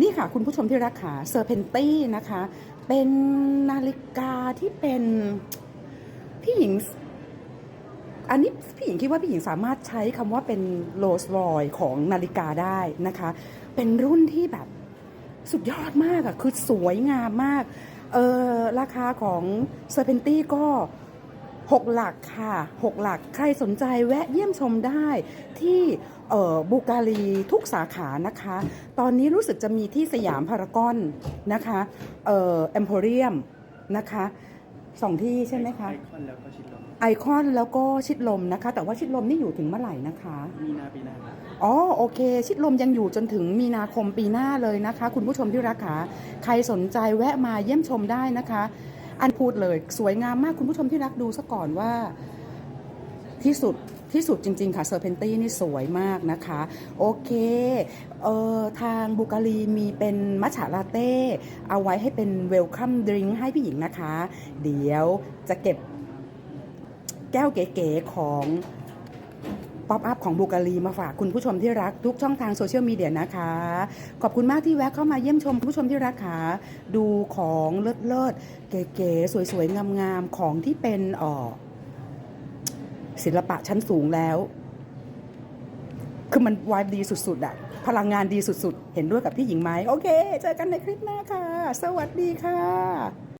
นี่ค่ะคุณผู้ชมที่รักขาเซอร์เพนตี้นะคะ เป็นนาฬิกาที่เป็นพี่หญิง อันนี้พี่หญิงคิดว่าพี่หญิงสามารถใช้คำว่าเป็นโรสรอยของนาฬิกาได้นะคะ เป็นรุ่นที่แบบสุดยอดมากอะคือสวยงามมาก เออราคาของเซอร์เพนตี้ก็6หลักค่ะ6หลักใครสนใจแวะเยี่ยมชมได้ที่ บูการีทุกสาขานะคะ ตอนนี้รู้สึกจะมีที่สยามพารากอนนะคะเอ่อเอ็มโพเรียมนะคะสองที่ใช่ไหมคะ ไอคอนแล้วก็ชิดลม ไอคอนแล้วก็ชิดลมนะคะ แต่ว่าชิดลมนี่อยู่ถึงเมื่อไหร่นะคะ มีนาปีหน้าครับอ๋อโอเค ชิดลมยังอยู่จนถึงมีนาคมปีหน้าเลยนะคะ คุณผู้ชมที่รักขาใครสนใจแวะมาเยี่ยมชมได้นะคะ อันพูดเลยสวยงามมากคุณผู้ชมที่รักดูซะก่อนว่าที่สุด ที่สุดจริง ๆ ค่ะเซอร์เพนตี้นี่สวยมากนะคะ โอเคเอ่อทางบุการีมีเป็นมัชฉะลาเต้ เอาไว้ให้เป็นเวลคัมดริงให้พี่หญิงนะคะ เดี๋ยวจะเก็บแก้วเก๋ๆของป๊อปอัพของบุการีมาฝากคุณผู้ชมที่รักทุกช่องทางโซเชียลมีเดียนะคะ ขอบคุณมากที่แวะเข้ามาเยี่ยมชมคุณผู้ชมที่รักค่ะดูของเลิศๆเก๋ๆสวยๆงามๆของที่เป็นออ ศิลปะชั้นสูงแล้ว คือมันวายดีสุดๆอะพลังงานดีสุดๆ เห็นด้วยกับพี่หญิงไหมโอเค เจอกันในคลิปหน้าค่ะ สวัสดีค่ะ